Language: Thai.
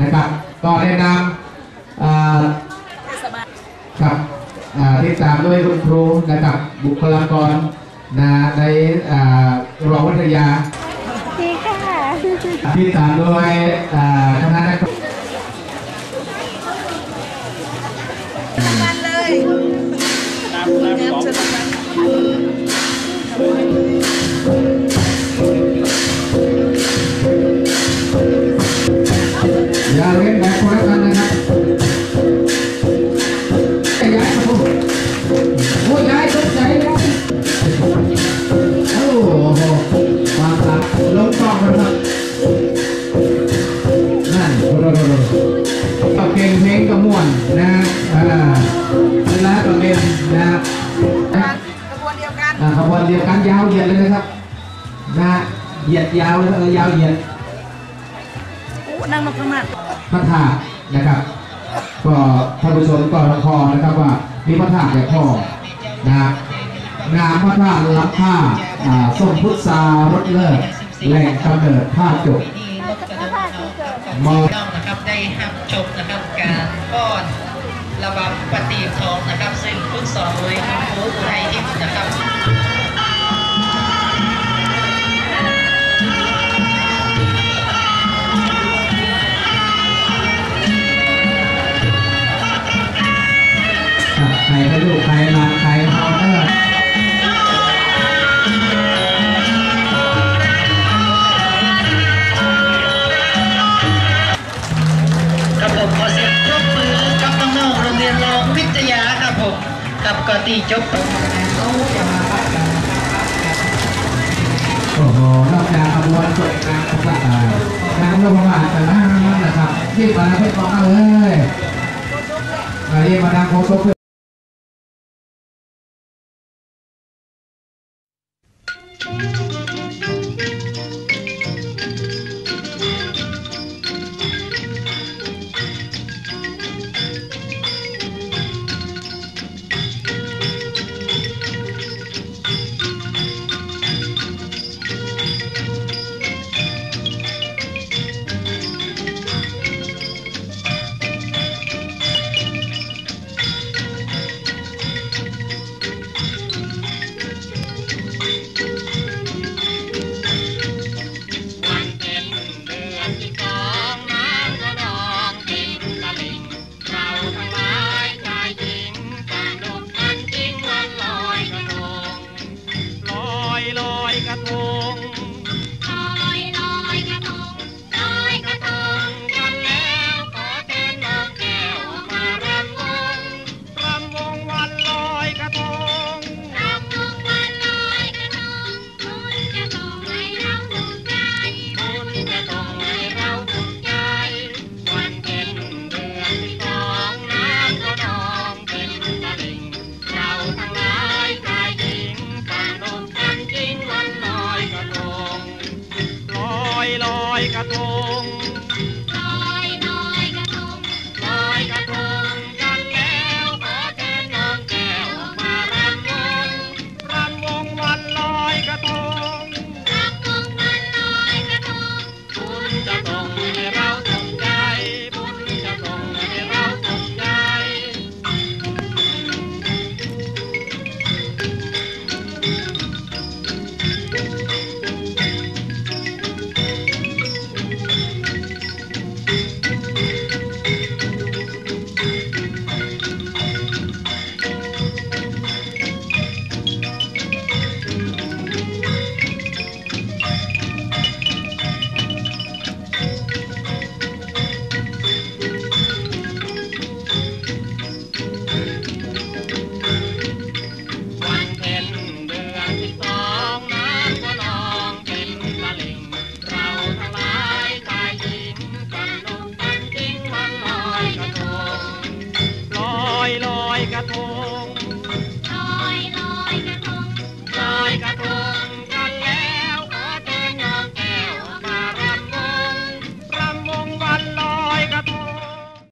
นะครับก็แนะนำอ่าครับอ่าที่ตามด้วยคุณครูนะครับบุคลากรนะในอ่ารองวิทยาดีค่ะที่ตามด้วยอ่าคณะนักมันเลยงามสุดละ อย่าเล่นแบบคนละกันนะครับไอ้ยายครับผมโอ้ยยายตกใจแล้วโอ้โหความรักลงกล้องแล้วครับนั่นโอ้โหก็เพลงเพลงก็ม่วนนะอ่าเวลาก็เล่นนะกระบวนเดียวกันอ่าขบวนเดียวกันยาวเหยียดเลยนะครับนะเหยียดยาวเลยเออยาวเหยียดอู้นั่งนกกระมาด พระธาตุนะครับ ก็ท่านผู้ชมก็พอนะครับว่ามีพระธาตุแต่พ่อนะงามพระธาตุล้ำค่าอ่าส้มพุทธารสเลิศแหล่งกำเนิดท่าจบมองนะครับได้หับจบนะครับการป้อนระบำปฏิทองนะครับ ซึ่งฝึกสอนโดยคุณครูอุไทิพย์นะครับ ลูกใครมาใครเอาเออครับผมขอเสียงปรบมือกับน้องๆโรงเรียนรองวิทยาครับผมกับกตีจบโอ้โหนอกจากขบวนสวยงามของอ่านางรำมาแต่ละนะครับที่มาเพื่อของเอาเลยมาเรียกมาดังโคโซ ลอ Venga,